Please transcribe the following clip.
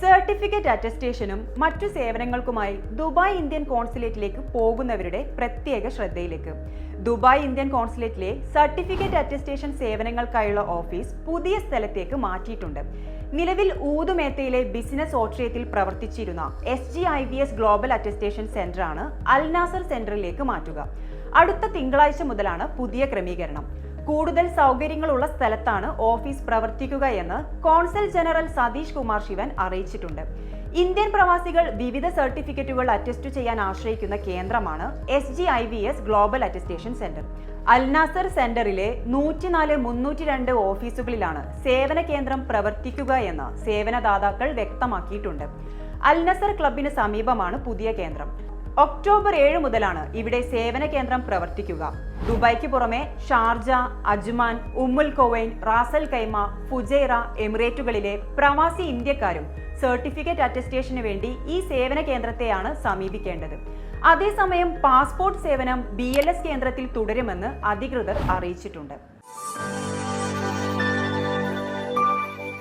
Certificate അറ്റസ്റ്റേഷനും മറ്റു സേവനങ്ങൾക്കുമായി Dubai Indian കോൺസുലേറ്റിലേക്ക് പോകുന്നവരുടെ പ്രത്യേക ശ്രദ്ധയിലേക്ക്. ദുബായ് ഇന്ത്യൻ കോൺസുലേറ്റിലെ സർട്ടിഫിക്കറ്റ് അറ്റസ്റ്റേഷൻ സേവനങ്ങൾക്കായുള്ള ഓഫീസ് പുതിയ സ്ഥലത്തേക്ക് മാറ്റിയിട്ടുണ്ട്. നിലവിൽ ഊതുമേത്തയിലെ ബിസിനസ് ഓട്രിയത്തിൽ പ്രവർത്തിച്ചിരുന്ന S G I V S global attestation സെന്ററാണ് Al Nassr സെന്ററിലേക്ക് മാറ്റുക. അടുത്ത തിങ്കളാഴ്ച മുതലാണ് പുതിയ ക്രമീകരണം. കൂടുതൽ സൗകര്യങ്ങളുള്ള സ്ഥലത്താണ് ഓഫീസ് പ്രവർത്തിക്കുക എന്ന് കോൺസൽ ജനറൽ സതീഷ് കുമാർ ശിവൻ അറിയിച്ചിട്ടുണ്ട്. ഇന്ത്യൻ പ്രവാസികൾ വിവിധ സർട്ടിഫിക്കറ്റുകൾ അറ്റസ്റ്റ് ചെയ്യാൻ ആശ്രയിക്കുന്ന കേന്ദ്രമാണ് S G I V S global attestation centre Al Nasser സെന്ററിലെ നൂറ്റിനാല് മുന്നൂറ്റി രണ്ട് ഓഫീസുകളിലാണ് സേവന കേന്ദ്രം പ്രവർത്തിക്കുക എന്ന് സേവനദാതാക്കൾ വ്യക്തമാക്കിയിട്ടുണ്ട്. അൽനസർ ക്ലബിന് സമീപമാണ് പുതിയ കേന്ദ്രം. ഒക്ടോബർ ഏഴ് മുതലാണ് ഇവിടെ സേവന കേന്ദ്രം പ്രവർത്തിക്കുക. ദുബായ്ക്ക് പുറമെ ഷാർജ അജ്മാൻ ഉമ്മുൽ കോവൈൻ റാസൽ കൈമ ഫുജൈറ എമിറേറ്റുകളിലെ പ്രവാസി ഇന്ത്യക്കാരും സർട്ടിഫിക്കറ്റ് അറ്റസ്റ്റേഷന് വേണ്ടി ഈ സേവന കേന്ദ്രത്തെയാണ് സമീപിക്കേണ്ടത്. അതേസമയം പാസ്പോർട്ട് സേവനം ബി കേന്ദ്രത്തിൽ തുടരുമെന്ന് അധികൃതർ അറിയിച്ചിട്ടുണ്ട്.